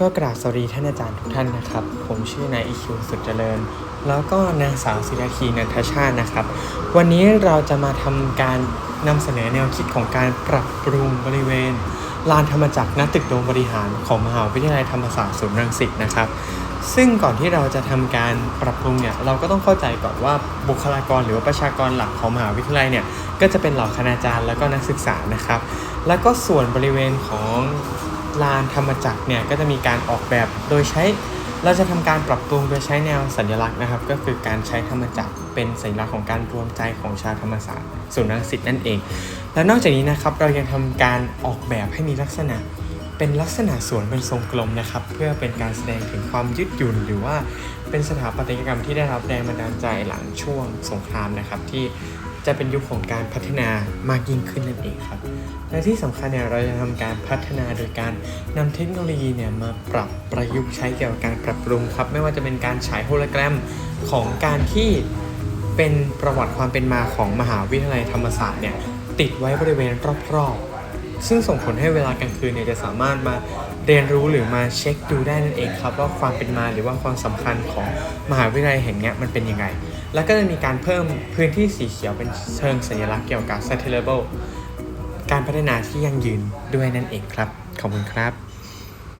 ก็กราบสวัสดีท่านอาจารย์ทุกท่านนะครับ ผมชื่อนายอิคิวสุดเจริญ แล้วก็นางสาวศิราคีนันทชาตินะครับ วันนี้เราจะมาทำการนำเสนอแนวคิดของการปรับปรุงบริเวณลานธรรมจักรณตึกโดมบริหารของมหาวิทยาลัยธรรมศาสตร์ศูนย์รังสิตนะครับ ซึ่งก่อนที่เราจะทำการปรับปรุงเนี่ยเราก็ต้องเข้าใจก่อนว่าบุคลากรหรือว่าประชากรหลักของมหาวิทยาลัยเนี่ยก็จะเป็นเหล่าคณาจารย์แล้วก็นักศึกษานะครับ แล้วก็ส่วนบริเวณของ ลานธรรมจักรเนี่ยก็จะมีการออกแบบโดยใช้เราจะทำการปรับปรุงโดยใช้แนวสัญลักษณ์นะครับ ก็คือการใช้ธรรมจักรเป็นสัญลักษณ์ของการรวมใจของชาวธรรมศาสตร์ศูนย์รังสิตนั่นเอง และนอกจากนี้นะครับเรายังทำการออกแบบให้มีลักษณะเป็นลักษณะสวนเป็นทรงกลมนะครับ เพื่อเป็นการแสดงถึงความยืดหยุ่น หรือว่าเป็นสถาปัตยกรรมที่ได้รับแรงบันดาลใจหลังช่วงสงครามนะครับที่ จะเป็นยุคของการพัฒนามากยิ่งขึ้นนั่นเองครับ และที่สำคัญเนี่ยเราจะทำการพัฒนาโดยการนำเทคโนโลยีเนี่ยมาปรับประยุกต์ใช้เกี่ยวกับการปรับปรุงครับ ไม่ว่าจะเป็นการฉายโฮโลแกรมของการที่เป็นประวัติความเป็นมาของมหาวิทยาลัยธรรมศาสตร์เนี่ยติดไว้บริเวณรอบๆ ซึ่งส่งผลให้เวลากลางคืนเนี่ยจะสามารถมาเรียนรู้หรือมาเช็คดูได้นั่นเองครับว่าความเป็นมาหรือว่าความสำคัญของมหาวิทยาลัยแห่งเนี้ยมันเป็นยังไง แล้วก็จะมีการเพิ่มพื้นที่สีเขียวเป็นเชิงสัญลักษณ์เกี่ยวกับ sustainable การพัฒนาที่ยั่งยืนด้วยนั่นเองครับ ขอบคุณครับ